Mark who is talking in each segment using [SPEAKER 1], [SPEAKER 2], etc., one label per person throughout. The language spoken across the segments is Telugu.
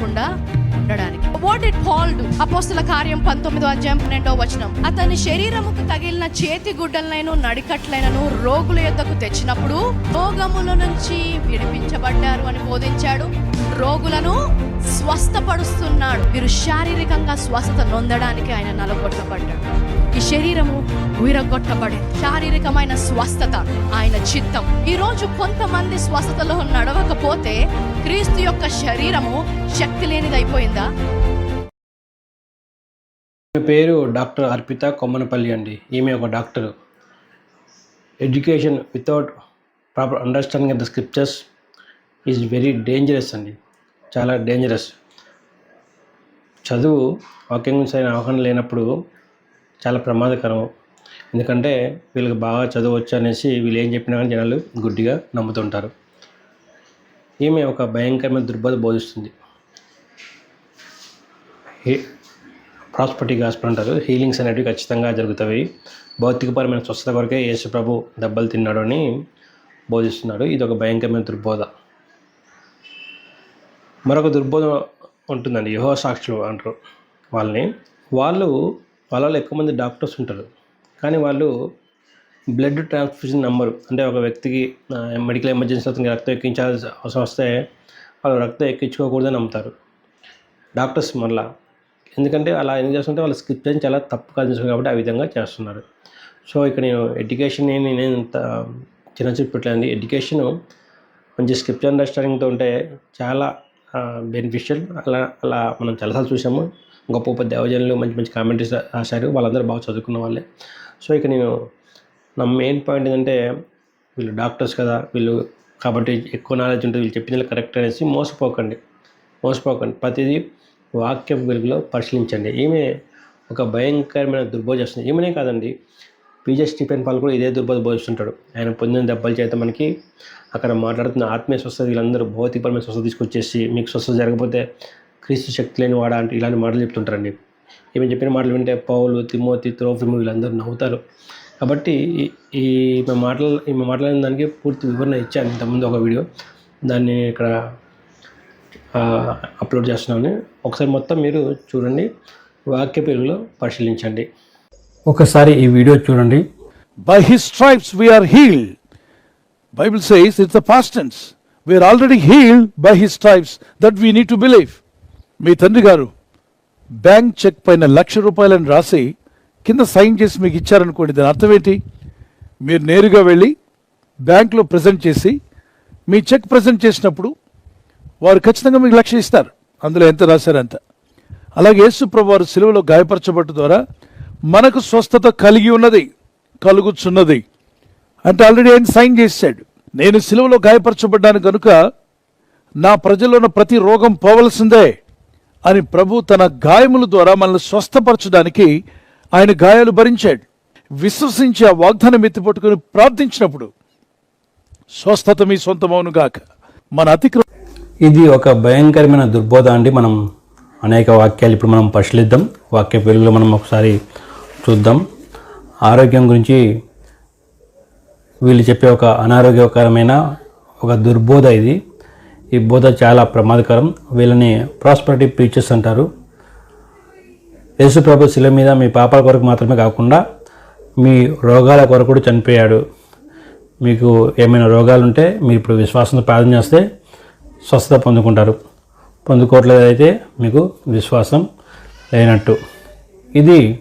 [SPEAKER 1] లేకుండా ఉండడానికి. వాట్ ఇట్ పాల్ డు అపోస్తుల కార్యం పంతొమ్మిదో అధ్యాయం పన్నెండో వచనం. అతని శరీరముకు తగిలిన చేతి గుడ్డలనైన నడికట్లైనను రోగుల యొద్దకు తెచ్చినప్పుడు రోగముల నుంచి విడిపించబడ్డారు అని బోధించాడు. రోగులను స్వస్థపడుస్తున్నాడు మీరు శారీరకంగా స్వస్థత నొందడానికి ఆయన నలగొట్టబడ్డాడు ఈ శరీరము విరగొట్టబడే శారీరకమైన స్వస్థత ఆయన చిత్తం. ఈ రోజు కొంతమంది స్వస్థతలో నడవకపోతే క్రీస్తు యొక్క శరీరము శక్తి లేనిదైపోయిందా
[SPEAKER 2] ఈమె పేరు డాక్టర్ అర్పిత కొమ్మనపల్లి అండి. ఈమె ఒక doctor. Education without proper understanding of the scriptures is very dangerous అండి. చాలా డేంజరస్. చదువు వాక్యం గురించి అయిన అవగాహన లేనప్పుడు చాలా ప్రమాదకరం ఎందుకంటే వీళ్ళకి బాగా చదవచ్చు అనేసి వీళ్ళు ఏం చెప్పినా కానీ జనాలు గుడ్డిగా నమ్ముతుంటారు. ఈమె ఒక భయంకరమైన దుర్బోధ బోధిస్తుంది. ఈ- ప్రాస్పర్టిక్ హాస్పిటల్ అంటారు. హీలింగ్స్ అనేవి ఖచ్చితంగా జరుగుతాయి. భౌతికపరమైన స్వస్థత కొరకే యేసు ప్రభు దెబ్బలు తిన్నాడు అని బోధిస్తున్నాడు. ఇది ఒక భయంకరమైన దుర్బోధ. మరొక దుర్బోధ ఉంటుందండి. యుహో సాక్షులు అంటారు. వాళ్ళని వాళ్ళు వాళ్ళలో ఎక్కువ మంది డాక్టర్స్ ఉంటారు. కానీ వాళ్ళు బ్లడ్ ట్రాన్స్ఫ్యూజన్ నెంబరు అంటే ఒక వ్యక్తికి మెడికల్ ఎమర్జెన్సీ అతనికి రక్తం ఎక్కించాల్సి అవసరం వస్తే వాళ్ళు రక్తం ఎక్కించుకోకూడదని నమ్ముతారు. డాక్టర్స్ మళ్ళా ఎందుకంటే అలా ఎందుకు చేస్తుంటే వాళ్ళ స్క్రిప్ట్ అని చాలా తప్పుగా చేస్తున్నారు కాబట్టి ఆ విధంగా చేస్తున్నారు. సో ఇక్కడ నేను ఎడ్యుకేషన్ నేను ఇంత చిన్న చూపు పెట్టలేదండి ఎడ్యుకేషన్ మంచి స్క్రిప్ట్ అండర్స్టాండింగ్తో ఉంటే చాలా బెనిఫిషియల్ అలా అలా మనం చాలాసార్లు చూసాము. గొప్ప గొప్ప దేవజనులు మంచి మంచి కామెంటరీస్ రాశారు. వాళ్ళందరూ బాగా చదువుకున్న వాళ్ళే. సో ఇక నేను నా మెయిన్ పాయింట్ ఏంటంటే వీళ్ళు డాక్టర్స్ కదా వీళ్ళు కాబట్టి ఎక్కువ నాలెడ్జ్ ఉంటుంది వీళ్ళు చెప్పింది కరెక్ట్ అనేసి మోసపోకండి. మోసపోకండి. ప్రతిదీ వాక్య వెలుగులో పరిశీలించండి. ఈమె ఒక భయంకరమైన దుర్బోధ వస్తుంది ఈమెనే కాదండి పీజే స్టీఫెన్ పాల్ కూడా ఇదే దుర్బోధ బోధిస్తుంటాడు. ఆయన పొందిన దెబ్బల చేత మనకి అక్కడ మాట్లాడుతున్న ఆత్మీయ స్వస్థత వీళ్ళందరూ భౌతికపరమైన స్వస్థత తీసుకొచ్చేసి మీకు స్వస్థత జరగకపోతే క్రీస్తు శక్తి లేని వాడా అంటే ఇలాంటి మాటలు చెప్తుంటారండి. ఈమె చెప్పిన మాటలు వింటే పౌలు తిమోతి త్రోఫిము వీళ్ళందరూ నవ్వుతారు. కాబట్టి ఈ- ఈ మాటలు ఈ మాట్లాడిన దానికి పూర్తి వివరణ ఇచ్చాను ఇంతకుముందు ఒక వీడియో. దాన్ని ఇక్కడ అప్లోడ్ చేస్తున్నాను. ఒకసారి మొత్తం మీరు చూడండి. వాక్య పేరులో పరిశీలించండి. ఒకసారి ఈ వీడియో చూడండి.
[SPEAKER 3] By his stripes we are healed Bible says it's the the we are already healed by his stripes that we need to believe మీ తండ్రి గారు బ్యాంక్ చెక్ పైన లక్ష రూపాయలను రాసి కింద సైన్ చేసి మీకు ఇచ్చారనుకోండి దాని అర్థం ఏంటి? మీరు నేరుగా వెళ్ళి బ్యాంక్లో ప్రజెంట్ చేసి మీ చెక్ ప్రజెంట్ చేసినప్పుడు వారు ఖచ్చితంగా మీకు లక్ష ఇస్తారు. అందులో ఎంత రాశారంత. అలాగే యేసు ప్రభు వారు సెలవులో గాయపరచబట్టు ద్వారా మనకు స్వస్థత కలిగి ఉన్నది కలుగుచున్నది. అంటే ఆల్రెడీ ఆయన సైన్ చేశాడు. నేను సిలువలో గాయపరచబడ్డాను కనుక నా ప్రజల్లో ఉన్న ప్రతి రోగం పోవలసిందే అని ప్రభు తన గాయముల ద్వారా మనల్ని స్వస్థపరచడానికి ఆయన గాయాలు భరించాడు. విశ్వసించి ఆ వాగ్దానం ఎత్తిపట్టుకుని ప్రార్థించినప్పుడు స్వస్థత మీ సొంతమవును గాక. మన అతిక్రమ
[SPEAKER 2] ఇది ఒక భయంకరమైన దుర్బోధ అండి. మనం అనేక వాక్యాలు ఇప్పుడు మనం పరిశీలిద్దాం. వాక్య వెలుగులో మనం ఒకసారి చూద్దాం. ఆరోగ్యం గురించి వీళ్ళు చెప్పే ఒక అనారోగ్యకరమైన ఒక దుర్బోధ ఇది. ఈ బోధ చాలా ప్రమాదకరం. వీళ్ళని ప్రాస్పరిటీ ప్రీచర్స్ అంటారు. యేసుప్రభు శిల మీద మీ పాపాల కొరకు మాత్రమే కాకుండా మీ రోగాల కొరకు కూడా చనిపోయాడు. మీకు ఏమైనా రోగాలు ఉంటే మీరు ఇప్పుడు విశ్వాసంతో ప్రార్థన చేస్తే స్వస్థత పొందుకుంటారు. పొందుకోవట్లేదైతే మీకు విశ్వాసం లేనట్టు. ఇది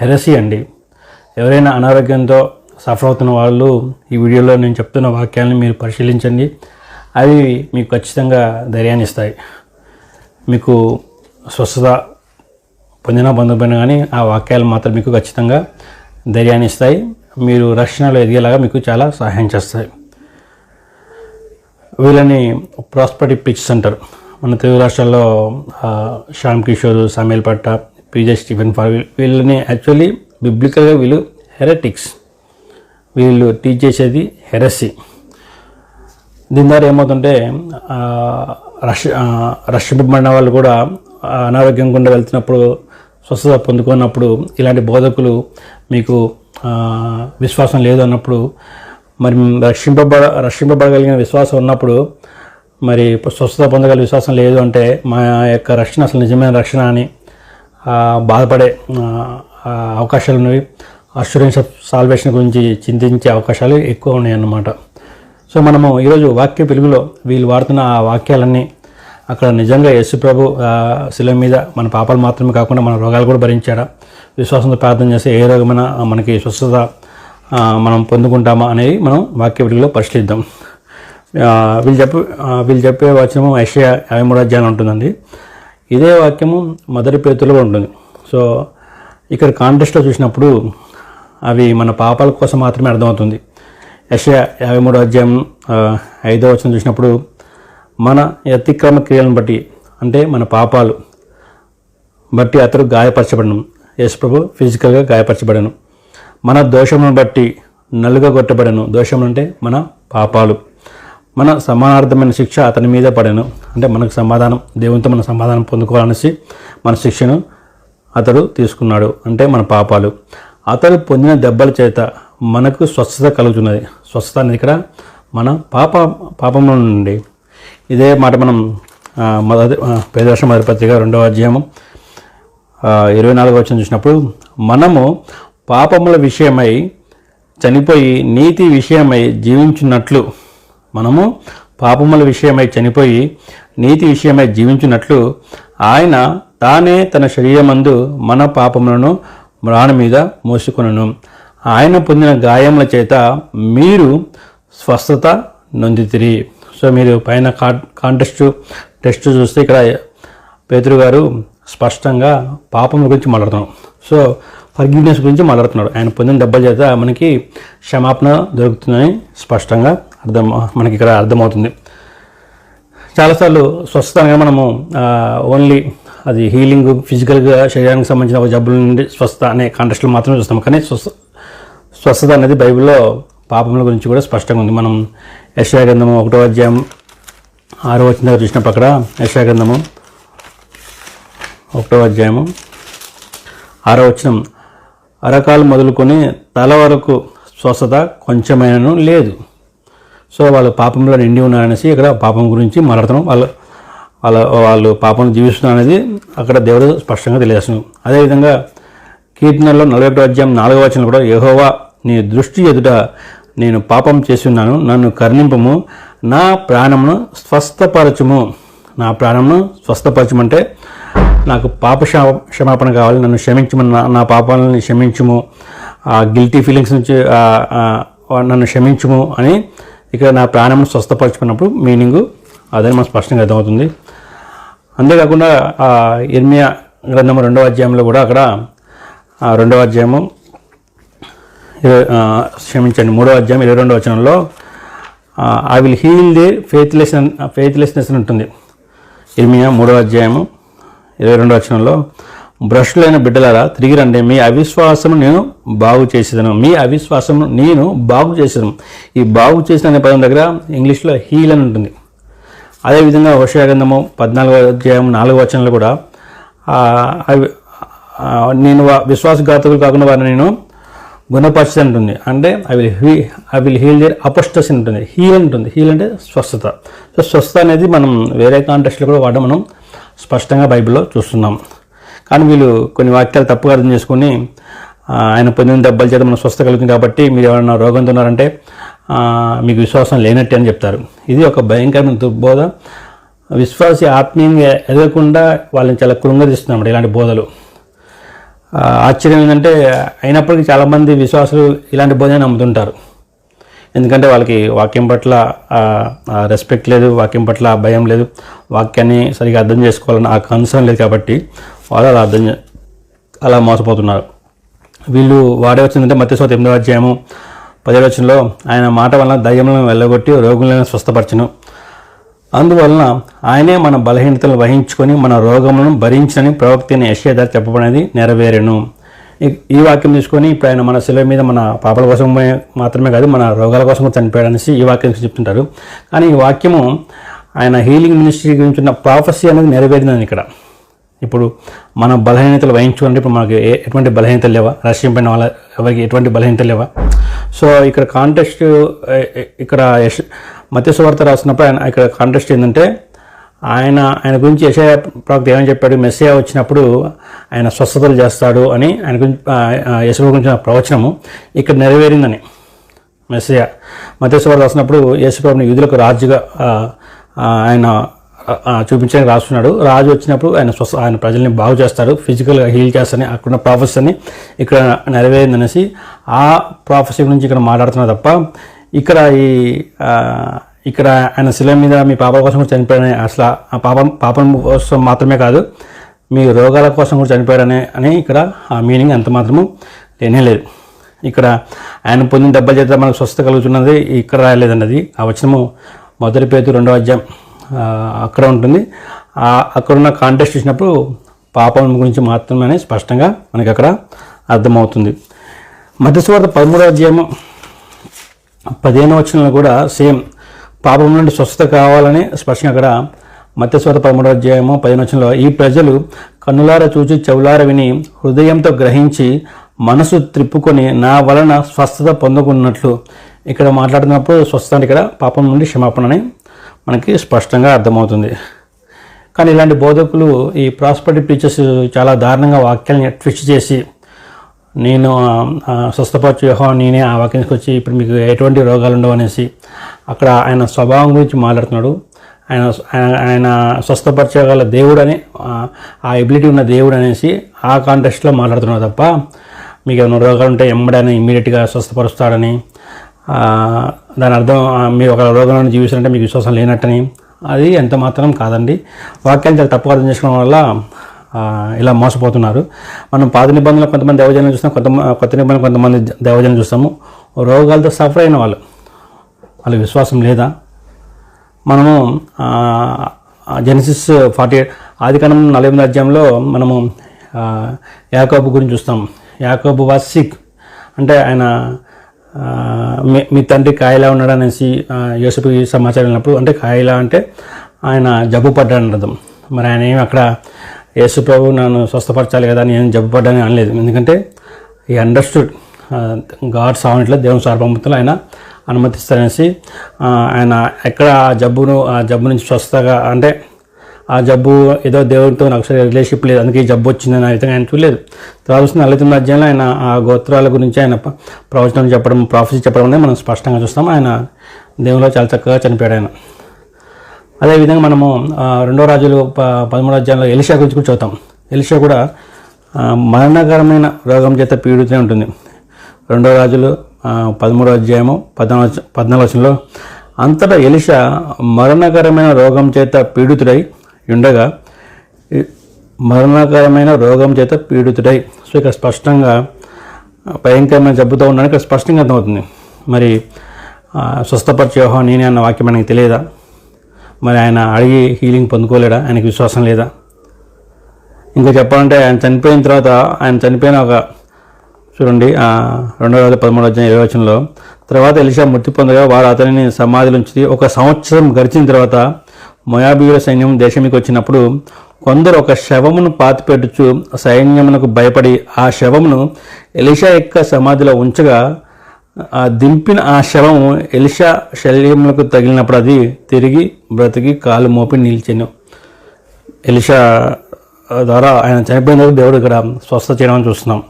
[SPEAKER 2] హెరసీ అండి. ఎవరైనా అనారోగ్యంతో సఫర్ అవుతున్న వాళ్ళు ఈ వీడియోలో నేను చెప్తున్న వాక్యాలను మీరు పరిశీలించండి. అవి మీకు ఖచ్చితంగా ధైర్యాన్ని ఇస్తాయి. మీకు స్వస్థత పొందినా పొందకపోయినా కానీ ఆ వాక్యాలు మాత్రం మీకు ఖచ్చితంగా ధైర్యాన్ని ఇస్తాయి. మీరు రక్షణలో ఎదిగేలాగా మీకు చాలా సహాయం చేస్తాయి. వీళ్ళని ప్రాస్పర్టీ పిక్స్ అంటారు మన తెలుగు రాష్ట్రాల్లో శ్యామ్ కిషోర్ సమీల్ పట్ట పీజే స్టీఫెన్ ఫార్ వీళ్ళని యాక్చువల్లీ బిబ్లికల్గా వీళ్ళు హెరటిక్స్ వీళ్ళు టీచ్ చేసేది హెరసీ దీని ద్వారా ఏమవుతుంటే రష్ రష్ ఆ, వాళ్ళు కూడా అనారోగ్యం గుండా వెళ్తున్నప్పుడు స్వస్థత పొందుకున్నప్పుడు ఇలాంటి బోధకులు మీకు విశ్వాసం లేదు అన్నప్పుడు మరి రక్షింపబడ రక్షింపబడగలిగిన విశ్వాసం ఉన్నప్పుడు మరి ఇప్పుడు స్వస్థత పొందగల విశ్వాసం లేదు అంటే మా యొక్క రక్షణ అసలు నిజమైన రక్షణ అని బాధపడే అవకాశాలు ఉన్నవి. అష్యూరెన్స్ ఆఫ్ సాల్వేషన్ గురించి చింతించే అవకాశాలు ఎక్కువ ఉన్నాయి అన్నమాట సో మనము ఈరోజు వాక్య పిలుగులో వీళ్ళు వాడుతున్న ఆ వాక్యాలన్నీ అక్కడ నిజంగా యేసు ప్రభు శిల మీద మన పాపాలు మాత్రమే కాకుండా మన రోగాలు కూడా భరించాడా? విశ్వాసంతో ప్రార్థన చేస్తే ఏ రోగమైనా మనకి స్వస్థత మనం పొందుకుంటామా అనేది మనం వాక్య పిలుగులో పరిశీలిద్దాం. వీళ్ళు చెప్పే వీళ్ళు చెప్పే వచనము ఐషియా యాభై మూడు అధ్యాయం ఉంటుందండి. ఇదే వాక్యము మొదటి పేతులుగా ఉంటుంది. సో ఇక్కడ కాంటెస్ట్లో చూసినప్పుడు అవి మన పాపాల కోసం మాత్రమే అర్థమవుతుంది. యషయా యాభై మూడో అధ్యాయం ఐదో వచనం చూసినప్పుడు మన అతిక్రమ క్రియలను బట్టి అంటే మన పాపాలు బట్టి అతడు గాయపరచబడను. యేసు ప్రభు ఫిజికల్గా గాయపరచబడను. మన దోషమును బట్టి నలుగ కొట్టబడను దోషం అంటే మన పాపాలు. మన సమానార్థమైన శిక్ష అతని మీద పడను. అంటే మనకు సమాధానం దేవునితో మన సమాధానం పొందుకోవాలనేసి మన శిక్షను అతడు తీసుకున్నాడు. అంటే మన పాపాలు. అతడు పొందిన దెబ్బల చేత మనకు స్వస్థత కలుగుతున్నది. స్వస్థత అనేది ఇక్కడ మన పాప పాపంలో నుండి. ఇదే మాట మనం మొదటి ఆ, మొదటి పత్రిక రెండవ అధ్యాయము ఇరవై నాలుగు వచ్చిన చూసినప్పుడు మనము పాపముల విషయమై చనిపోయి నీతి విషయమై జీవించున్నట్లు మనము పాపముల విషయమై చనిపోయి నీతి విషయమై జీవించినట్లు ఆయన తానే తన శరీరమందు మన పాపములను మ్రాణ మీద మోసుకొనను. ఆయన పొందిన గాయముల చేత మీరు స్వస్థత నొందితిరి. సో మీరు పైన కా కాంటెస్ట్ టెస్ట్ చూస్తే ఇక్కడ పేతురు గారు స్పష్టంగా పాపం గురించి మాట్లాడుతున్నాం సో ఫర్గివ్నెస్ గురించి మాట్లాడుతున్నాడు. ఆయన పొందిన దెబ్బల చేత మనకి క్షమాపణ దొరుకుతుందని స్పష్టంగా అర్థం మనకి ఇక్కడ అర్థమవుతుంది. చాలాసార్లు స్వస్థత అనగా మనము ఓన్లీ అది హీలింగ్ ఫిజికల్గా శరీరానికి సంబంధించిన ఒక జబ్బుల నుండి స్వస్థత అనే కాంటెస్ట్లో మాత్రమే చూస్తాం. కానీ స్వస్థ స్వస్థత అనేది బైబిల్లో పాపముల గురించి కూడా స్పష్టంగా ఉంది. మనం యశాగ్రంథము ఒకటో అధ్యాయం ఆరో వచ్చిన దగ్గర చూసినప్పుడు అక్కడ యశాగ్రంథము ఒకటో అధ్యాయము ఆరో వచనం అరకాలు మొదలుకొని తల వరకు స్వస్థత కొంచెమైనను లేదు. సో వాళ్ళు పాపంలో నిండి ఉన్నారనేసి ఇక్కడ పాపం గురించి మాట్లాడతాం వాళ్ళు వాళ్ళ వాళ్ళు పాపం జీవిస్తున్నారనేది అక్కడ దేవుడు స్పష్టంగా తెలియజేస్తున్నాం అదేవిధంగా కీర్తనలో నలభై ఒకటో అధ్యాయం నాలుగో వచనం కూడా యహోవా నీ దృష్టి ఎదుట నేను పాపం చేస్తున్నాను నన్ను కర్ణింపము నా ప్రాణమును స్వస్థపరచుము. నా ప్రాణమును స్వస్థపరచమంటే నాకు పాప క్షమాపణ కావాలి. నన్ను క్షమించమని నా- నా పాపాలను క్షమించుము. ఆ గిల్టీ ఫీలింగ్స్ నుంచి నన్ను క్షమించుము అని ఇక్కడ నా ప్రాణం స్వస్థపరచుకున్నప్పుడు మీనింగు అదని మనం స్పష్టంగా అర్థమవుతుంది. అంతేకాకుండా ఇర్మియా గ్రంథము రెండవ అధ్యాయంలో కూడా అక్కడ రెండవ అధ్యాయము ఇరవై క్షమించండి మూడవ అధ్యాయం ఇరవై రెండవ వచనంలో I will heal the faithless faithlessness అని ఉంటుంది. ఇర్మియా మూడవ అధ్యాయము ఇరవై రెండవ వచనంలో భ్రష్టులైన బిడ్డలారా తిరిగి రండి. మీ అవిశ్వాసము నేను బాగు చేసేదను. మీ అవిశ్వాసము నేను బాగు చేసేదను. ఈ బాగు చేసిన అనే పదం దగ్గర ఇంగ్లీష్లో హీల్ అని ఉంటుంది. అదేవిధంగా వర్షాగంధము పద్నాలుగో అధ్యాయం నాలుగో వచనంలో కూడా అవి- నేను వా- విశ్వాసఘాతకులు కాకుండా వారిని నేను గుణపరిచి ఉంటుంది. అంటే I will he I will heal their apostasy ఉంటుంది. హీల్ ఉంటుంది. హీల్ అంటే స్వస్థత. సో స్వస్థత అనేది మనం వేరే కాంటెస్ట్లో కూడా వాడడం మనం స్పష్టంగా బైబిల్లో చూస్తున్నాం. కానీ వీళ్ళు కొన్ని వాక్యాలు తప్పుగా అర్థం చేసుకొని ఆయన పొందిన దెబ్బల చేత మనం స్వస్థ కలుగుతుంది కాబట్టి మీరు ఎవరైనా రోగంతో ఉన్నారంటే మీకు విశ్వాసం లేనట్టే అని చెప్తారు. ఇది ఒక భయంకరమైన దుర్బోధ. విశ్వాసి ఆత్మీయంగా ఎదగకుండా వాళ్ళని చాలా కృంగదీస్తున్నాం ఇలాంటి బోధలు. ఆశ్చర్యం ఏంటంటే అయినప్పటికీ చాలామంది విశ్వాసులు ఇలాంటి బోధన నమ్ముతుంటారు. ఎందుకంటే వాళ్ళకి వాక్యం పట్ల రెస్పెక్ట్ లేదు వాక్యం పట్ల ఆ భయం లేదు. వాక్యాన్ని సరిగా అర్థం చేసుకోవాలని ఆ కన్సర్న్ లేదు కాబట్టి వాళ్ళు అలా అర్థం చే- అలా మోసపోతున్నారు. వీళ్ళు వాడే వచ్చిందంటే మత్స్యశోత ఎనిమిదో అధ్యాయము పదివచనంలో ఆయన మాట వలన దయ్యములను వెళ్ళగొట్టి రోగులను స్వస్థపరచను. అందువలన ఆయనే మన బలహీనతలు వహించుకొని మన రోగములను భరించని ప్రవక్త అయిన యెషయా చెప్పబడినది నెరవేరెను. ఈ- ఈ వాక్యం తీసుకొని ఇప్పుడు ఆయన మన శిల మీద మన పాపల కోసం మాత్రమే కాదు మన రోగాల కోసం కూడా చనిపోయాడు అనేసి ఈ వాక్యం చెప్తుంటారు. కానీ ఈ వాక్యము ఆయన హీలింగ్ మినిస్ట్రీ గురించి ఉన్న ప్రాఫెసీ అనేది నెరవేరిందని ఇక్కడ. ఇప్పుడు మన బలహీనతలు వహించుకుంటే ఇప్పుడు మనకి ఏ- ఎటువంటి బలహీనతలు లేవా? రష్యంపైన వాళ్ళ ఎవరికి ఎటువంటి బలహీనతలు లేవా? సో ఇక్కడ కాంటెస్ట్ ఇక్కడ యశ్ మత్స్యవార్త రాసినప్పుడు ఆయన ఇక్కడ కాంటెస్ట్ ఏంటంటే ఆయన ఆయన గురించి యశయ ప్రవక్త ఏమని చెప్పాడు? మెస్సియా వచ్చినప్పుడు ఆయన స్వస్థతలు చేస్తాడు అని ఆయన గురించి యశవ గురించి ప్రవచనము ఇక్కడ నెరవేరిందని మెస్సియా. మత్స్యవార్త రాసినప్పుడు యేసుప్రభుని యూదులకు రాజుగా ఆయన చూపించడానికి రాస్తున్నాడు. రాజు వచ్చినప్పుడు ఆయన స్వస్థ ఆయన ప్రజల్ని బాగు చేస్తాడు ఫిజికల్గా హీల్ చేస్తారని అక్కడున్న ప్రాఫెస్ అని ఇక్కడ నెరవేరిందనేసి ఆ ప్రాఫెసీ గురించి ఇక్కడ మాట్లాడుతున్నారు తప్ప ఇక్కడ ఈ ఇక్కడ ఆయన శిల మీద మీ పాపల కోసం కూడా చనిపోయాడని అసలు ఆ పాపం పాపం కోసం మాత్రమే కాదు మీ రోగాల కోసం కూడా చనిపోయాడనే అని ఇక్కడ ఆ మీనింగ్ ఎంత మాత్రము లేనే లేదు. ఇక్కడ ఆయన పొందిన దెబ్బ చేత మనకు స్వస్థత కలుగుతున్నది ఇక్కడ రాయలేదండి అది ఆ వచనము మొదటి పేరు రెండో అధ్యాయం అక్కడ ఉంటుంది. ఆ అక్కడున్న కాంటెస్ట్ ఇచ్చినప్పుడు పాపం గురించి మాత్రమే స్పష్టంగా మనకి అక్కడ అర్థమవుతుంది. మధ్యస్వార్థ పదమూడవ అధ్యాయము పదిహేను వచనంలో కూడా సేమ్ పాపం నుండి స్వస్థత కావాలని స్పష్టంగా అక్కడ మత్స్యస్వత పదమూడవ అధ్యాయము పదినొచ్చంలో ఈ ప్రజలు కన్నులార చూచి చెవులార విని హృదయంతో గ్రహించి మనసు త్రిప్పుకొని నా వలన స్వస్థత పొందుకున్నట్లు. ఇక్కడ మాట్లాడుతున్నప్పుడు స్వస్థత అంటే ఇక్కడ పాపం నుండి క్షమాపణ అని మనకి స్పష్టంగా అర్థమవుతుంది. కానీ ఇలాంటి బోధకులు ఈ ప్రాస్పర్టీ టీచర్స్ చాలా దారుణంగా వాక్యాలని ట్విస్ట్ చేసి నేను స్వస్థపరచు యెహోవా నేనే ఆ వాక్యానికి వచ్చి ఇప్పుడు మీకు ఎటువంటి రోగాలు ఉండవు అనేసి అక్కడ ఆయన స్వభావం గురించి మాట్లాడుతున్నాడు. ఆయన ఆయన- స్వస్థపరచగల దేవుడు అని ఆ, ఎబిలిటీ ఉన్న దేవుడు అనేసి ఆ కాంటెస్ట్లో మాట్లాడుతున్నాడు తప్ప మీకు ఏమైనా రోగాలు ఉంటే ఎమ్మడని ఇమ్మీడియట్గా స్వస్థపరుస్తాడని దాని అర్థం మీరు ఒక రోగంలో జీవిస్తారంటే మీకు విశ్వాసం లేనట్టని అది ఎంత మాత్రం కాదండి. వాక్యాన్ని చాలా తప్పుగా అర్థం చేసుకోవడం వల్ల ఇలా మోసపోతున్నారు. మనం పాత నిబంధనలు కొంతమంది దేవజనులు చూస్తాం కొంత కొత్త నిబంధనలు కొంతమంది దేవజనులు చూస్తాము. రోగాలతో సఫర్ అయిన వాళ్ళు. వాళ్ళకి విశ్వాసం లేదా? మనము జెనసిస్ ఫార్టీ ఆది కాలం నలభై ఎనిమిది అధ్యాయంలో మనము యాకోబు గురించి చూస్తాం. యాకోబు వాస్ సిక్. అంటే ఆయన మీ మీ తండ్రి కాయలా ఉన్నాడు అనేసి ఆ, సమాచారం వెళ్ళినప్పుడు అంటే కాయలా అంటే ఆయన జబ్బు పడ్డాడు అర్థం. మరి ఆయన ఏమి అక్కడ యేసుప్రభు నన్ను స్వస్థపరచాలి కదా నేను జబ్బు పడ్డాని అనలేదు. ఎందుకంటే ఈ అండర్స్టూడ్ గాడ్ సావనట్లో దేవుని సార్వభౌమతలు ఆయన అనుమతిస్తారనేసి uh, ఆయన ఎక్కడ ఆ జబ్బును ఆ జబ్బు నుంచి స్వస్థగా అంటే ఆ జబ్బు ఏదో దేవుడితో నాకు సరే రిలేషన్షిప్ లేదు అందుకే ఈ జబ్బు వచ్చిందని ఆ విధంగా ఆయన చూడలేదు. తర్వాత వస్తున్న నలభై తొమ్మిది అధ్యాయంలో ఆయన ఆ గోత్రాల గురించి ఆయన ప్రవచనం చెప్పడం ప్రాఫెసీ చెప్పడం అనేది మనం స్పష్టంగా చూస్తాం. ఆయన దేవునిలో చాలా చక్కగా చనిపోయాడు ఆయన. అదేవిధంగా మనము రెండో రాజులు పదమూడు అధ్యాయంలో ఎలిషా గురించి కూడా చూద్దాం. ఎలిషా కూడా మరణకరమైన రోగం చేత పీడితూనే ఉంటుంది. రెండో రాజులు పదమూడో అధ్యాయము పద్నాలుగు పద్నాలుగు వచనంలో అంతటా ఎలిషా మరణకరమైన రోగం చేత పీడితుడై ఉండగా మరణకరమైన రోగం చేత పీడితుడై. సో ఇక్కడ స్పష్టంగా భయంకరమైన జబ్బుతో ఉండడానికి ఇక్కడ స్పష్టంగా అర్థమవుతుంది. మరి స్వస్థపరిచే నేనే అన్న వాక్యం మనకి తెలియదా? మరి ఆయన అడిగి హీలింగ్ పొందుకోలేడా? ఆయనకు విశ్వాసం లేదా? ఇంకా చెప్పాలంటే ఆయన చనిపోయిన తర్వాత ఆయన చనిపోయిన ఒక చూడండి ఆ, వేల పదమూడు వచ్చిన ఇరవై తర్వాత ఎలిషా మృతి పొందగా వారు అతనిని సమాధిలో ఉంచి ఒక సంవత్సరం గడిచిన తర్వాత మొయాబీయుల సైన్యం దేశంకి వచ్చినప్పుడు కొందరు ఒక శవమును పాతిపెట్టుచు సైన్యమునకు భయపడి ఆ శవమును ఎలిషా యొక్క సమాధిలో ఉంచగా ఆ దింపిన ఆ శవం ఎలిషా శల్యములకు తగిలినప్పుడు అది తిరిగి బ్రతికి కాలు మోపి నిలిచాను. ఎలిషా ద్వారా ఆయన చనిపోయిన తర్వాత దేవుడు ఇక్కడ స్వస్థ చేయడం చూస్తున్నాం.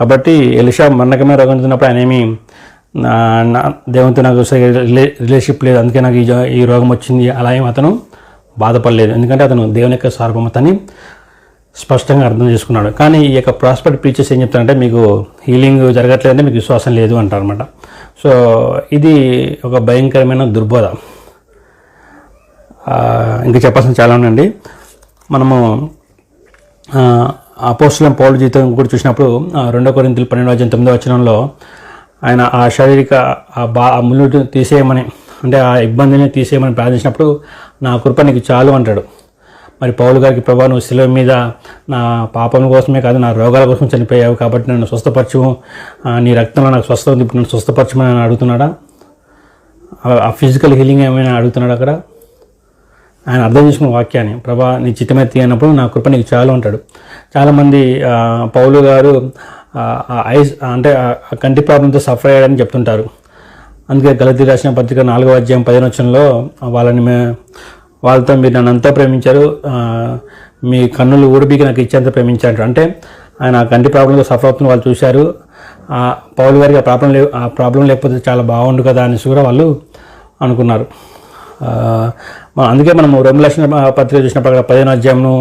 [SPEAKER 2] కాబట్టి ఎలిషా మరణకమే రోగం చెందినప్పుడు ఆయన ఏమి నా- నా దేవునితో నాకు రిలే రిలేషన్షిప్ లేదు. అందుకే నాకు ఈ రోగం వచ్చింది. అలా ఏమి అతను బాధపడలేదు. ఎందుకంటే అతను దేవుని యొక్క సార్వమతని స్పష్టంగా అర్థం చేసుకున్నాడు. కానీ ఈ యొక్క ప్రాస్పెక్ట్ ప్రీచర్స్ ఏం చెప్తారంటే మీకు హీలింగ్ జరగట్లేదంటే మీకు విశ్వాసం లేదు అంటారనమాట సో ఇది ఒక భయంకరమైన దుర్బోధ. ఇంకా చెప్పాల్సిన చాలా ఉందండి మనము అపోస్లం పౌలు జీవితం కూడా చూసినప్పుడు రెండో కొరింతలు పన్నెండు వచ్చిన తొమ్మిదో వచనంలో ఆయన ఆ శారీరక ఆ బా ముళ్ళు తీసేయమని అంటే ఆ ఇబ్బందిని తీసేయమని ప్రార్థించినప్పుడు నా కృప నీకు చాలు అంటాడు. మరి పౌలు గారికి ప్రభా నువ్వు శిలువ మీద నా పాపం కోసమే కాదు నా రోగాల కోసం చనిపోయావు కాబట్టి నన్ను స్వస్థపరచు. నీ రక్తంలో నాకు స్వస్థ ఉంది ఇప్పుడు నన్ను స్వస్థపరచమని ఆయన అడుగుతున్నాడా? ఆ- ఫిజికల్ హీలింగ్ ఏమైనా అడుగుతున్నాడు అక్కడ? ఆయన అర్థం చేసుకున్న వాక్యాన్ని ప్రభా నీ చిత్తమెత్తి అన్నప్పుడు నా కృప నీకు చాలా అంటాడు చాలామంది పౌలు గారు ఐస్ అంటే కంటి ప్రాబ్లంతో సఫర్ అయ్యాడని చెప్తుంటారు. అందుకే గలతీ రాసిన పత్రిక నాలుగో అధ్యాయం పదిహేను వచనంలో వాళ్ళని మే వాళ్ళతో మీరు నన్ను అంతా ప్రేమించారు. మీ కన్నులు ఊడిపికి నాకు ఇచ్చేంత ప్రేమించారు అంటే ఆయన కంటి ప్రాబ్లంతో సఫర్ అవుతున్న వాళ్ళు చూశారు. పౌలు గారికి ఆ ప్రాబ్లం లే ఆ ప్రాబ్లం లేకపోతే చాలా బాగుండు కదా అనేసి కూడా వాళ్ళు అనుకున్నారు. అందుకే మనం రెమ్యులేషన్ పత్రిక చూసినప్పుడు అక్కడ పదిహేను అధ్యాయంను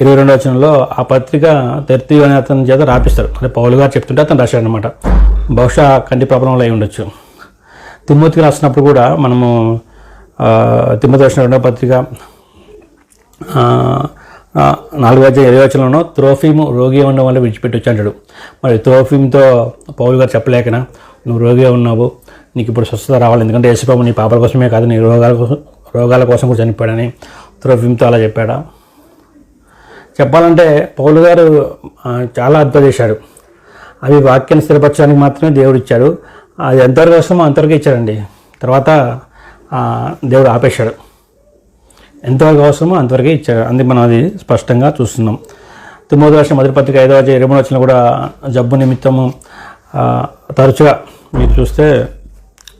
[SPEAKER 2] ఇరవై రెండో వచనంలో ఆ పత్రిక తెర్తి అనే అతని చేత రాపిస్తారు. అంటే పౌలు గారు చెప్తుంటే అతను రాశాడు అనమాట బహుశా కంటి ప్రాబ్లంలో అయి ఉండొచ్చు. తిమ్మతికి రాసినప్పుడు కూడా మనము ఆ, రెండవ రెండో పత్రిక నాలుగు వచ్చిన ఇరవై వచనంలో త్రోఫీము రోగి ఉండడం వల్ల విడిచిపెట్టి అంటాడు. మరి త్రోఫీమ్తో పౌలు గారు చెప్పలేకనా? నువ్వు రోగిగా ఉన్నావు నీకు ఇప్పుడు స్వస్థత రావాలి. ఎందుకంటే యేసుప్రభు నీ పాపల కోసమే కాదు నీ రోగాల కోసం రోగాల కోసం కూడా చనిపోయాడని త్రోఫీమ్తో అలా చెప్పాడా? చెప్పాలంటే పౌలు గారు చాలా అద్భుతం చేశాడు. అవి వాక్యాన్ని స్థిరపరచడానికి మాత్రమే దేవుడు ఇచ్చాడు. అది ఎంతవరకు వస్తామో అంతవరకు ఇచ్చాడండి. తర్వాత దేవుడు ఆపేశాడు. ఎంతవరకు అవసరమో అంతవరకే ఇచ్చాడు. అందుకే మనం అది స్పష్టంగా చూస్తున్నాం. తొమ్మిది రాష్ట్ర మొదటి పత్రిక ఐదవ ఇరవై మూడు వచ్చిన కూడా జబ్బు నిమిత్తము తరచుగా మీరు చూస్తే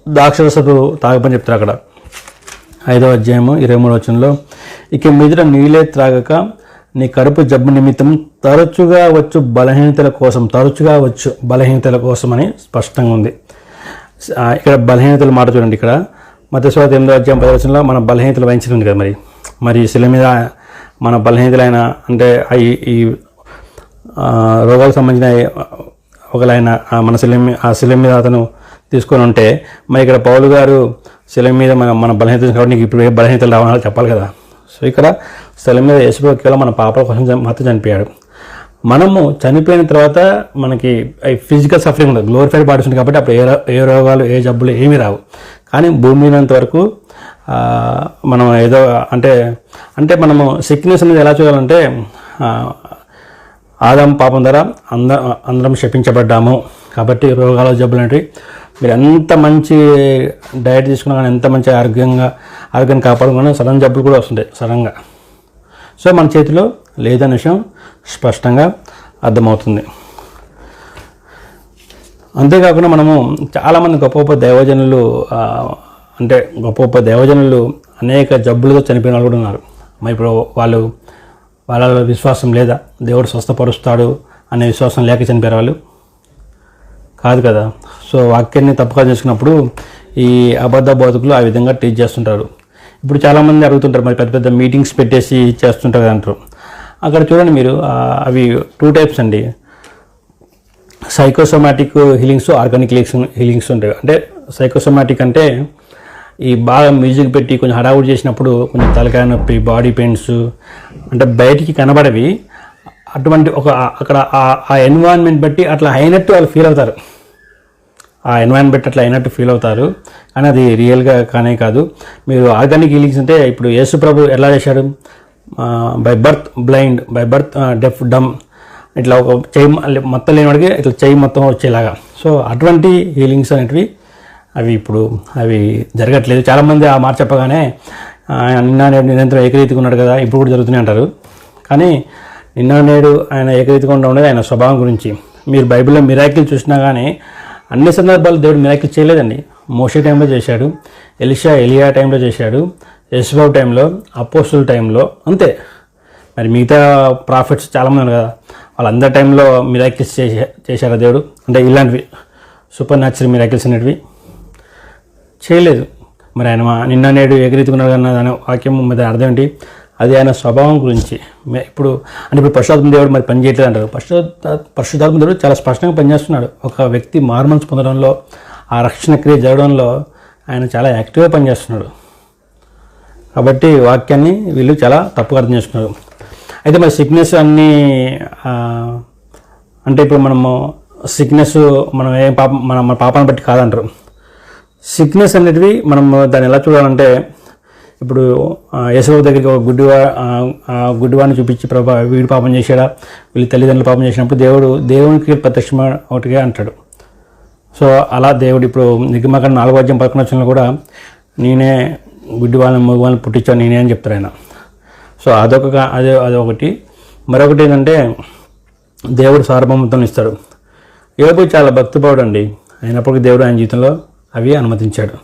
[SPEAKER 2] ద్రాక్షరసపు తాగపని చెప్తారు అక్కడ. ఐదవ అధ్యాయము ఇరవై మూడు వచనంలో ఇక మీదట నీళ్ళే త్రాగక నీ కడుపు జబ్బు నిమిత్తం తరచుగా వచ్చు బలహీనతల కోసం తరచుగా వచ్చు బలహీనతల కోసం అని స్పష్టంగా ఉంది. ఇక్కడ బలహీనతల మాట చూడండి ఇక్కడ. మతస్వాత ఎనిమిదో అధ్యాయం పదవచనంలో మన బలహీనతలు వహించడం కదా మరి. మరి శిల మీద మన బలహీనతలైన అంటే ఈ ఈ రోగాలకు సంబంధించిన ఒకలైన మన శిల ఆ శిల మీద అతను తీసుకొని ఉంటే మరి ఇక్కడ పౌలు గారు శిల మీద మన మన బలహీనత కాబట్టి నీకు ఇప్పుడు ఏ బలహీనతలు రావాలని చెప్పాలి కదా. సో ఇక్కడ శిల మీద యేసుప్రభు కేవలం మన పాపల కోసం మాత్రం చనిపోయాడు. మనము చనిపోయిన తర్వాత మనకి ఫిజికల్ సఫరింగ్ ఉండదు. గ్లోరిఫైడ్ బాడీస్ ఉంటుంది కాబట్టి అప్పుడు ఏ ఏ రోగాలు ఏ జబ్బులు ఏమీ రావు. కానీ భూమి మీదంత వరకు మనం ఏదో అంటే అంటే మనము సిక్నెస్ అనేది ఎలా చూడాలంటే ఆదాం పాపం ద్వారా అంద అందరం శపించబడ్డాము. కాబట్టి రోగాలు జబ్బులు అనేవి మీరు ఎంత మంచి డైట్ తీసుకున్నా కానీ ఎంత మంచి ఆరోగ్యంగా ఆరోగ్యాన్ని కాపాడుకున్నా సడన్ జబ్బులు కూడా వస్తుంటాయి సడన్గా సో మన చేతిలో లేదనే విషయం స్పష్టంగా అర్థమవుతుంది. అంతేకాకుండా మనము చాలామంది గొప్ప గొప్ప దైవజనులు అంటే గొప్ప గొప్ప దైవజనులు అనేక జబ్బులతో చనిపోయిన వాళ్ళు కూడా ఉన్నారు. మరి ఇప్పుడు వాళ్ళు వాళ్ళ విశ్వాసం లేదా? దేవుడు స్వస్థపరుస్తాడు అనే విశ్వాసం లేక చనిపోయారు వాళ్ళు. కాదు కదా. సో వాక్యాన్ని తప్పుగా చేసుకున్నప్పుడు ఈ అబద్ధ బోధకులు ఆ విధంగా టీచ్ చేస్తుంటారు. ఇప్పుడు చాలామంది అడుగుతుంటారు మరి పెద్ద పెద్ద మీటింగ్స్ పెట్టేసి చేస్తుంటారు అంటారు. అక్కడ చూడండి మీరు అవి టూ టైప్స్ అండి. Psychosomatic healings organic healings healings ఉంటాయి. అంటే సైకోసోమాటిక్ అంటే ఈ బాగా మ్యూజిక్ పెట్టి కొంచెం హడావుడి చేసినప్పుడు కొంచెం తలకాయ నొప్పి బాడీ పెయిన్స్ అంటే బయటికి కనబడవి. అటువంటి ఒక అక్కడ ఆ- ఆ ఎన్విరాన్మెంట్ బట్టి అట్లా అయినట్టు వాళ్ళు ఫీల్ అవుతారు. ఆ ఎన్వైరన్మెంట్ బట్టి అట్లా అయినట్టు ఫీల్ అవుతారు. కానీ అది రియల్గా కానే కాదు. మీరు ఆర్గానిక్ హీలింగ్స్ అంటే ఇప్పుడు యేసు ప్రభు ఎలా చేశాడు? By birth blind by birth deaf dumb ఇట్లా ఒక చెయ్యి మొత్తం లేనివాడికి ఇట్లా చెయ్యి మొత్తం వచ్చేలాగా. సో అటువంటి హీలింగ్స్ అనేటివి అవి ఇప్పుడు అవి జరగట్లేదు. చాలామంది ఆ మాట చెప్పగానే ఆయన నిన్న నేడు నిరంతరం ఏకరీతిగా ఉన్నాడు కదా ఇప్పుడు కూడా జరుగుతున్నాయి అంటారు కానీ నిన్న నేడు ఆయన ఏకరీతిగా ఉండేది ఆయన స్వభావం గురించి. మీరు బైబిల్లో మిరాకిల్ చూసినా కానీ అన్ని సందర్భాలు దేవుడు మిరాకిల్ చేయలేదండి. మోషే టైంలో చేశాడు ఎలిషా ఎలియా టైంలో చేశాడు యశ్బాబు టైంలో అపోస్తుల టైంలో అంతే. మరి మిగతా ప్రాఫిట్స్ చాలామంది ఉన్నారు కదా వాళ్ళందరి టైంలో మిరాకిల్స్ చేసే చేశారా దేవుడు? అంటే ఇలాంటివి సూపర్ న్యాచురల్ మిరాకిల్స్ అనేటివి చేయలేదు. మరి ఆయన మా- నిన్న నేడు ఎగిరెత్తుకున్నాడు అన్న దాని వాక్యం మీద అర్థం ఏంటి? అది ఆయన స్వభావం గురించి. ఇప్పుడు అంటే ఇప్పుడు పరశురాత్మ దేవుడు మరి పనిచేయట్లేదు అంటారు. పరశుద్ధ పరశుధాత్మ దేవుడు చాలా స్పష్టంగా పనిచేస్తున్నాడు ఒక వ్యక్తి మార్మన్స్ పొందడంలో ఆ రక్షణ క్రియ జరగడంలో ఆయన చాలా యాక్టివ్గా పనిచేస్తున్నాడు కాబట్టి వాక్యాన్ని వీళ్ళు చాలా తప్పుగా అర్థం చేస్తున్నారు అయితే మరి సిక్నెస్ అన్నీ అంటే ఇప్పుడు మనము సిక్నెస్ మనం ఏ పాపం మన మన పాపాన్ని బట్టి కాదంటారు. సిక్నెస్ అనేటివి మనం దాన్ని ఎలా చూడాలంటే ఇప్పుడు యశోబాబు దగ్గరికి ఒక గుడ్డివా ఆ, గుడ్డివాడిని చూపించి ప్రభా వీడి పాపం చేశాడా? వీళ్ళ తల్లిదండ్రులు పాపం చేసినప్పుడు దేవుడు దేవునికి ప్రత్యక్షమ ఒకటిగా అంటాడు. సో అలా దేవుడు ఇప్పుడు నిగమకం నాలుగో అధ్యాయం పదకొండు వచ్చిన కూడా నేనే గుడ్డివాళ్ళని మగవాళ్ళని మగ వాళ్ళని పుట్టించాను నేనే అని చెప్తారు ఆయన. సో అదొక అదే అదొకటి. మరొకటి ఏంటంటే దేవుడు సార్వభౌమత్వం ఇస్తాడు. ఏబు చాలా భక్తిపరుడు అండి అయినప్పటికీ దేవుడు ఆయన జీవితంలో అవి అనుమతించాడు.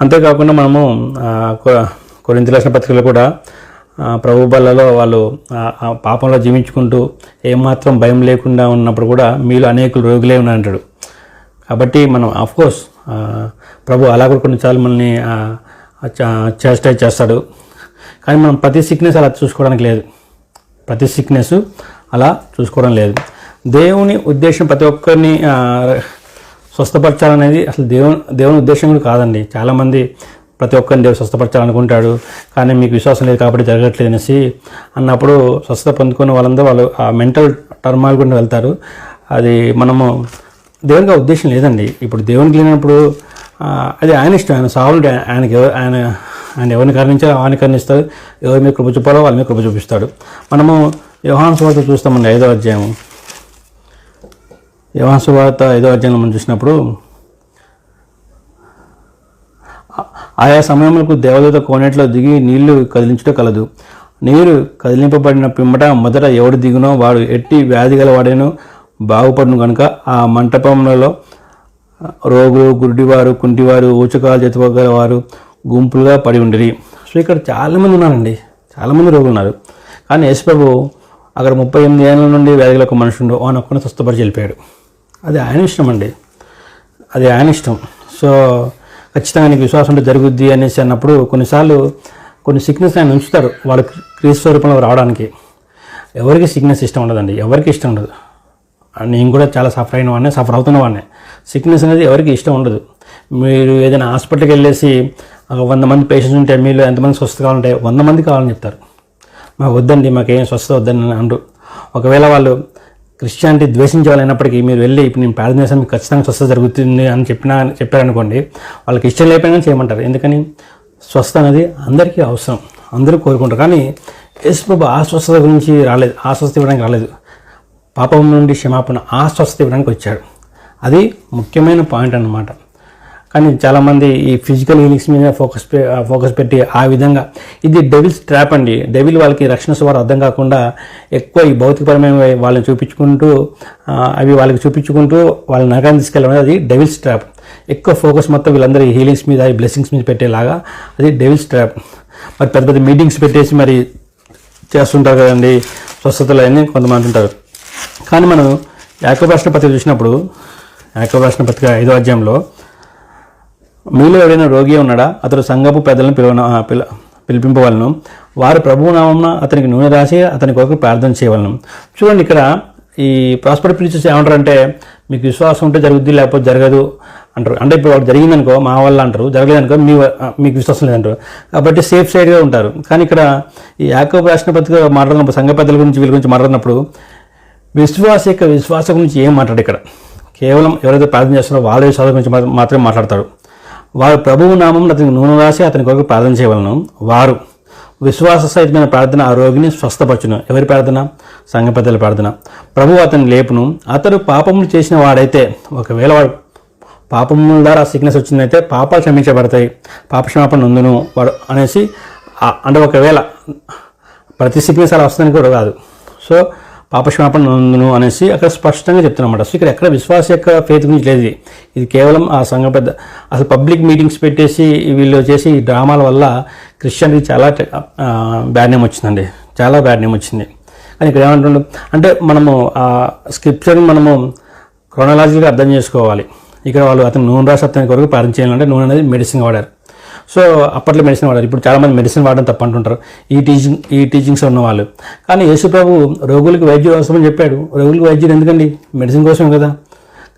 [SPEAKER 2] అంతేకాకుండా మనము కొన్ని లక్షణ పత్రికలు కూడా ప్రభు బల్లలో వాళ్ళు పాపంలో జీవించుకుంటూ ఏమాత్రం భయం లేకుండా ఉన్నప్పుడు కూడా మీలో అనేకులు రోగులే ఉన్నారంటాడు. కాబట్టి మనం కోర్స్ ప్రభు అలా కూడా కొన్నిసార్లు మనల్ని చేస్టైజ్ చేస్తాడు. కానీ మనం ప్రతి సిక్నెస్ అలా చూసుకోవడానికి లేదు. ప్రతి సిక్నెస్ అలా చూసుకోవడం లేదు. దేవుని ఉద్దేశం ప్రతి ఒక్కరిని స్వస్థపరచాలనేది అసలు దేవుని దేవుని ఉద్దేశం కూడా కాదండి. చాలామంది ప్రతి ఒక్కరిని దేవుడు స్వస్థపరచాలనుకుంటాడు. కానీ మీకు విశ్వాసం లేదు కాబట్టి జరగట్లేదు అనేసి అన్నప్పుడు స్వస్థత పొందుకున్న వాళ్ళందరూ వాళ్ళు ఆ మెంటల్ టర్మాల్ గుండా వెళ్తారు. అది మనము దేవునికి ఉద్దేశం లేదండి. ఇప్పుడు దేవునికి లేనప్పుడు అది ఆయన ఇష్టం. ఆయన సావులు ఆయనకి ఆయన ఆయన ఎవరిని కరుణించాలో ఆయన కరుణిస్తాడు. ఎవరి మీద కృప చూపాలో వాళ్ళ మీద కృప చూపిస్తాడు. మనము యోహాన్ సువార్త చూస్తామండి ఐదో అధ్యాయం యోహాన్ సువార్త ఐదో అధ్యాయంలో మనం చూసినప్పుడు ఆయా సమయములకు దేవదూత కోనేట్లో దిగి నీళ్ళు కదిలించుట కలదు. నీరు కదిలింపబడిన పిమ్మట మొదట ఎవడు దిగునో వాడు ఎట్టి వ్యాధి గలవాడేనో బాగుపడును కనుక ఆ మంటపములలో రోగులు గుడ్డివారు కుంటివారు ఊచకాలు చేతుకోగలవారు గుంపులుగా పడి ఉండిరి. సో ఇక్కడ చాలామంది ఉన్నారండి. చాలామంది రోగులు ఉన్నారు. కానీ యేసుప్రభు అక్కడ ముప్పై ఎనిమిది ఏళ్ళ నుండి వ్యాధిగల ఒక మనుషుడు. ఆయన ఒక్కని స్వస్థపరిచి వెళ్ళిపోయాడు. అది ఆయన ఇష్టం అండి. అది ఆయన ఇష్టం. సో ఖచ్చితంగా నీకు విశ్వాసం ఉంటే జరుగుద్ది అనేసి అన్నప్పుడు కొన్నిసార్లు కొన్ని సిక్నెస్ ఆయన ఉంచుతారు. వాళ్ళ క్రీస్తు స్వరూపంలో రావడానికి. ఎవరికి సిక్నెస్ ఇష్టం ఉండదండి. ఎవరికి ఇష్టం ఉండదు. నేను కూడా చాలా సఫర్ అయిన వాడిని సఫర్ అవుతున్న వాడినే. సిక్నెస్ అనేది ఎవరికి ఇష్టం ఉండదు. మీరు ఏదైనా హాస్పిటల్కి వెళ్ళేసి వంద మంది పేషెంట్స్ ఉంటే మీరు ఎంతమంది స్వస్థ కావాలంటే వంద మంది కావాలని చెప్తారు. మాకు వద్దండి మాకేం స్వస్థత వద్దని అంటారు ఒకవేళ వాళ్ళు క్రిస్టియానిటీ ద్వేషించే వాళ్ళైనప్పటికీ మీరు వెళ్ళి ఇప్పుడు నేను ప్రార్థన చేస్తాను మీకు ఖచ్చితంగా స్వస్థత జరుగుతుంది అని చెప్పినా చెప్పారనుకోండి వాళ్ళకి ఇష్టం లేకపోయినా చేయమంటారు. ఎందుకని? స్వస్థ అనేది అందరికీ అవసరం. అందరూ కోరుకుంటారు. కానీ యేసు ప్రభు ఆ స్వస్థత గురించి రాలేదు ఆ ఇవ్వడానికి రాలేదు. పాపం నుండి క్షమాపణ ఆ స్వస్థత ఇవ్వడానికి వచ్చాడు. అది ముఖ్యమైన పాయింట్ అన్నమాట. కానీ చాలామంది ఈ ఫిజికల్ హీలింగ్స్ మీద ఫోకస్ పె- ఫోకస్ పెట్టి ఆ విధంగా. ఇది డెవిల్స్ ట్రాప్ అండి. డెవిల్ వాళ్ళకి రక్షణ సువారు అర్థం కాకుండా ఎక్కువ ఈ భౌతికపరమైన వాళ్ళని చూపించుకుంటూ అవి వాళ్ళకి చూపించుకుంటూ వాళ్ళని నరకాన్ని తీసుకెళ్ళడం అది డెవిల్స్ ట్రాప్. ఎక్కువ ఫోకస్ మొత్తం వీళ్ళందరూ హీలింగ్స్ మీద ఈ బ్లెస్సింగ్స్ మీద పెట్టేలాగా అది డెవిల్స్ ట్రాప్. మరి పెద్ద పెద్ద మీటింగ్స్ పెట్టేసి మరి చేస్తుంటారు కదండి. స్వస్థతలు అని కొంతమంది ఉంటారు. కానీ మనం యాకప్రాష్ణ పత్రిక చూసినప్పుడు యాకప్రాష్ణ పత్రిక ఐదో అధ్యాయంలో మీలో ఎవరైనా రోగి ఉన్నాడా? అతడు సంఘపు పెద్దలను పిలవన పిల పిలిపింపవలను. వారు ప్రభువు నామమున అతనికి నూనె రాసి అతని కొరకు ప్రార్థన చేయవలను. చూడండి ఇక్కడ ఈ ప్రాస్పర్ ప్రీచర్స్ ఏమంటారంటే మీకు విశ్వాసం ఉంటే జరుగుద్ది లేకపోతే జరగదు అంటారు. అంటే ఇప్పుడు వాడు జరిగిందనుకో మా వల్ల అంటారు. జరగలేదనుకో మీ మీకు విశ్వాసం లేదంటారు. కాబట్టి సేఫ్ సైడ్గా ఉంటారు. కానీ ఇక్కడ ఈ యాకబ్ రాసిన పత్రిక మాట్లాడినప్పుడు సంఘ పెద్దల గురించి వీళ్ళ గురించి మాట్లాడినప్పుడు విశ్వాస యొక్క విశ్వాసం గురించి ఏం మాట్లాడు ఇక్కడ? కేవలం ఎవరైతే ప్రార్థన చేస్తున్నారో వాళ్ళ విశ్వాసం గురించి మాత్రమే మాట్లాడతారు. వారు ప్రభువు నామం అతనికి నూనె రాసి అతని కొరకు ప్రార్థన చేయవలను. వారు విశ్వాస సహితమైన ప్రార్థన ఆ రోగిని స్వస్థపరచును. ఎవరి ప్రార్థన? సంఘ పెద్దల ప్రార్థన. ప్రభు అతని లేపును. అతడు పాపములు చేసిన వాడైతే ఒకవేళ వాడు పాపముల ద్వారా సిక్నెస్ వచ్చిందైతే పాపాలు క్షమించబడతాయి. పాప క్షమాపణ నందును. వాడు అనేసి అంటే ఒకవేళ ప్రతి సిక్నెస్ అలా వస్తుందని కూడా కాదు. సో పాపక్షమాపణ నందును అనేసి అక్కడ స్పష్టంగా చెప్తున్నమాట సో ఇక్కడ ఎక్కడ విశ్వాస యొక్క ఫేత్ గురించి లేదు ఇది. కేవలం ఆ సంఘ పెద్ద అసలు పబ్లిక్ మీటింగ్స్ పెట్టేసి వీళ్ళు చేసి ఈ డ్రామాల వల్ల క్రిస్టియన్కి చాలా బ్యాడ్ నేమ్ వచ్చిందండి. చాలా బ్యాడ్ నేమ్ వచ్చింది. కానీ ఇక్కడ ఏమంటుండ్రు అంటే మనము ఆ స్క్రిప్చర్ని మనము క్రోనాలజీగా అర్థం చేసుకోవాలి. ఇక్కడ వాళ్ళు అతను నూనె రాసి అతని కొరకు పరిచయం అంటే నూనె అనేది మెడిసిన్ వాడారు. సో అప్పట్లో మెడిసిన్ వాడారు. ఇప్పుడు చాలామంది మెడిసిన్ వాడడం తప్పంటుంటారు ఈ టీచింగ్ ఈ టీచింగ్స్ ఉన్నవాళ్ళు కానీ యేసుప్రభు రోగులకు వైద్యుడు అవసరమని చెప్పాడు. రోగులకు వైద్యుడు ఎందుకండి? మెడిసిన్ కోసమే కదా.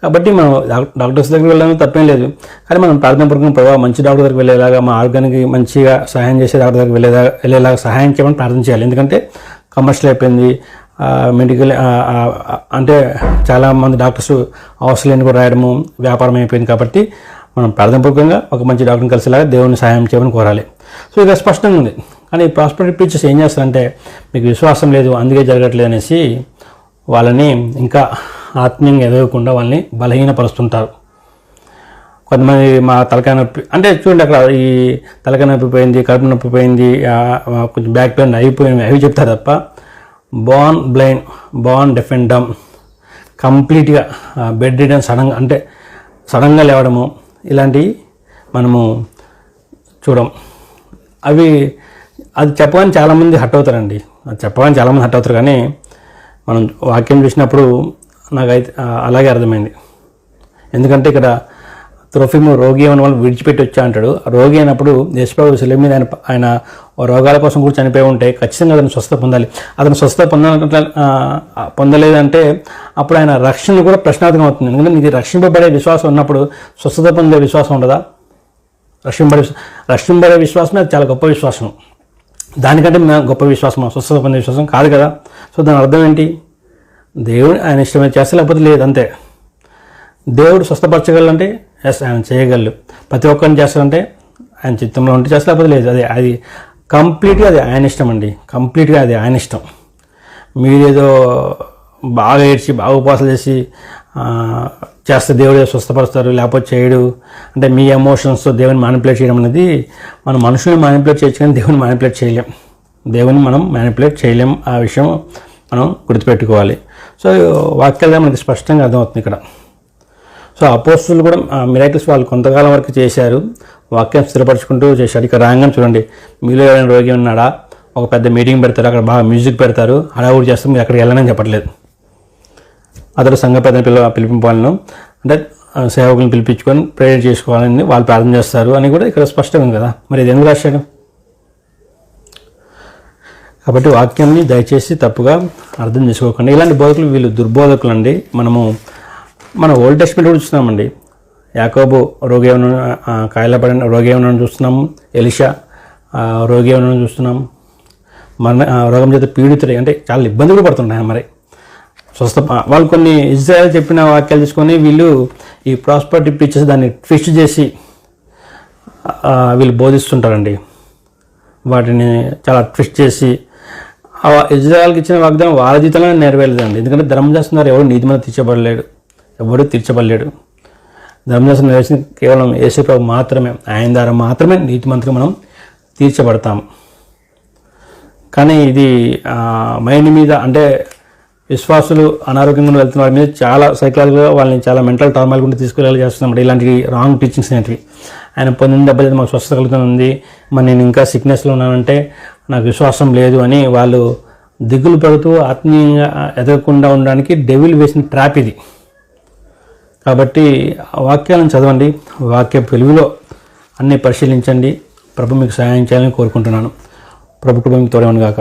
[SPEAKER 2] కాబట్టి మనం డాక్టర్స్ దగ్గరికి వెళ్ళడం తప్పేం లేదు. కానీ మనం ప్రార్థన పూర్వకం ప్రభావ మంచి డాక్టర్ దగ్గరికి వెళ్ళేలాగా మా ఆర్గానికి మంచిగా సహాయం చేసే డాక్టర్ దగ్గరికి వెళ్ళేలా వెళ్ళేలాగా సహాయం చేయమని ప్రార్థన చేయాలి. ఎందుకంటే కమర్షియల్ అయిపోయింది. మెడికల్ అంటే చాలామంది డాక్టర్స్ అవసరం లేని కూడా రాయడము వ్యాపారం అయిపోయింది కాబట్టి మనం ప్రార్థనపూర్వకంగా ఒక మంచి డాక్టర్ని కలిసేలాగా దేవుని సహాయం చేయమని కోరాలి. సో ఇక స్పష్టంగా ఉంది. కానీ ప్రాస్పెక్టివ్ టీచర్స్ ఏం చేస్తారంటే మీకు విశ్వాసం లేదు అందుకే జరగట్లేదు అనేసి వాళ్ళని ఇంకా ఆత్మీయంగా ఎదగకుండా వాళ్ళని బలహీనపరుస్తుంటారు. కొంతమంది మా తలకాయ నొప్పి అంటే చూడండి అక్కడ ఈ తలకాయ నొప్పి పోయింది కడుపు నొప్పి పోయింది కొంచెం బ్యాక్ పెయిన్ అయిపోయింది అవి చెప్తారు తప్ప born blind born deaf and dumb కంప్లీట్గా బెడ్ రిడన్ సడన్గా అంటే సడన్గా లేవడము ఇలాంటివి మనము చూడం. అవి అది చెప్పగానే చాలామంది హట్ అవుతారండి. అది చెప్పగానే చాలామంది హట్ అవుతారు కానీ మనం వాక్యం చూసినప్పుడు నాకైతే అలాగే అర్థమైంది. ఎందుకంటే ఇక్కడ త్రోఫిము రోగి అయిన వాళ్ళు విడిచిపెట్టి వచ్చా అంటాడు. రోగి అయినప్పుడు యశ్వరావు శిలం మీద ఆయన ఆయన రోగాల కోసం కూడా చనిపోయి ఉంటే ఖచ్చితంగా అతను స్వస్థత పొందాలి. అతను స్వస్థత పొందాల పొందలేదంటే అప్పుడు ఆయన రక్షణ కూడా ప్రశ్నార్థకం అవుతుంది. ఎందుకంటే నీకు రక్షింపబడే విశ్వాసం ఉన్నప్పుడు స్వస్థత పొందే విశ్వాసం ఉండదా? రక్షింపడే రక్షింపడే విశ్వాసమే అది చాలా గొప్ప విశ్వాసం. దానికంటే మేము గొప్ప విశ్వాసం స్వస్థత పొందే విశ్వాసం కాదు కదా? సో దాని అర్థం ఏంటి? దేవుడు ఆయన ఇష్టమైన చేస్తే లేకపోతే లేదు అంతే. దేవుడు స్వస్థపరచగలంటే ఎస్ ఆయన చేయగలరు ప్రతి ఒక్కరిని చేస్తారంటే ఆయన చిత్తంలో ఉంటే చేస్తే లేకపోతే లేదు. అది అది కంప్లీట్గా అది ఆయన ఇష్టం అండి. కంప్లీట్గా అది ఆయన ఇష్టం. మీరేదో బాగా ఏడ్చి బాగా ఉపవాసాలు చేసి చేస్తే దేవుడు స్వస్థపరుస్తారు లేకపోతే చేయడు. అంటే మీ ఎమోషన్స్తో దేవుని మ్యానిపులేట్ చేయడం అనేది మనం మనుషుల్ని మ్యానిపులేట్ చేయొచ్చు కానీ దేవుని మ్యానిపులేట్ చేయలేం. దేవుని మనం మ్యానిపులేట్ చేయలేం. ఆ విషయం మనం గుర్తుపెట్టుకోవాలి. సో వాక్యాలుగా మనకి స్పష్టంగా అర్థమవుతుంది ఇక్కడ. సో అపోస్తులు కూడా మిరాకిల్స్ వాళ్ళు కొంతకాలం వరకు చేశారు. వాక్యం స్థిరపరచుకుంటూ చేశారు. ఇక్కడ రాగానే చూడండి. మీలో ఎవరైనా రోగి ఉన్నాడా? ఒక పెద్ద మీటింగ్ పెడతారు. అక్కడ బాగా మ్యూజిక్ పెడతారు. హడావుడి చేస్తాం మీరు అక్కడికి వెళ్ళనని చెప్పట్లేదు. అతడు సంఘ పెద్ద పిల్ల పిలిపింపాలను అంటే సేవకులను పిలిపించుకొని ప్రేయర్ చేసుకోవాలని వాళ్ళు ప్రార్థన చేస్తారు అని కూడా ఇక్కడ స్పష్టంగా ఉంది కదా. మరి ఇది ఎందుకు రాశాడు? కాబట్టి వాక్యాన్ని దయచేసి తప్పుగా అర్థం చేసుకోకండి. ఇలాంటి బోధకులు వీళ్ళు దుర్బోధకులు అండి మనము మన ఓల్డ్ టెస్ట్మెంట్ కూడా చూస్తున్నామండి. యాకోబు రోగి ఏమన్నా కాయల పడిన రోగి ఏమన్నా చూస్తున్నాము ఎలిషా రోగి ఏమన్నా చూస్తున్నాం. మన రోగం చేత పీడితులై అంటే చాలా ఇబ్బంది కూడా పడుతున్నాయి మరి. స్వస్థ వాళ్ళు కొన్ని ఇజ్రాయల్ చెప్పిన వాక్యాలు తీసుకొని వీళ్ళు ఈ ప్రాస్పర్టీ పిక్చర్స్ దాన్ని ట్విస్ట్ చేసి వీళ్ళు బోధిస్తుంటారండి. వాటిని చాలా ట్విస్ట్ చేసి ఇజ్రాయల్కి ఇచ్చిన వాగ్దానం వాళ్ళ జీతంలో నెరవేరలేదండి. ఎందుకంటే చేస్తున్నారు ఎవరు నీతి మీద తీర్చబడలేడు ఎవడు తీర్చబడలేడు. ధర్మశాస్త్రం నెరవేర్చింది కేవలం యేసుప్రభు మాత్రమే ఆయన ద్వారా మాత్రమే నీటి మంత్రిగా మనం తీర్చబడతాం. కానీ ఇది మైండ్ మీద అంటే విశ్వాసులు అనారోగ్యంగా వెళ్తున్న వారి మీద చాలా సైకలాజికల్గా వాళ్ళని చాలా మెంటల్ టర్మాల్ గురించి తీసుకెళ్ళాలి చేస్తున్నాం. ఇలాంటి రాంగ్ టీచింగ్స్ అనేటివి. ఆయన పొందిన దెబ్బలు మాకు స్వస్థత కలుగుతుంది. మరి నేను ఇంకా సిక్నెస్లో ఉన్నానంటే నాకు విశ్వాసం లేదు అని వాళ్ళు దిగులు పడుతూ ఆత్మీయంగా ఎదగకుండా ఉండడానికి డెవిల్ వేసిన ట్రాప్ ఇది. కాబట్టి ఆ వాక్యాలను చదవండి. వాక్య వెలుగులో అన్నీ పరిశీలించండి. ప్రభు మీకు సహాయం చేయాలని కోరుకుంటున్నాను. ప్రభు కుటుంబం తోడేమని గాక.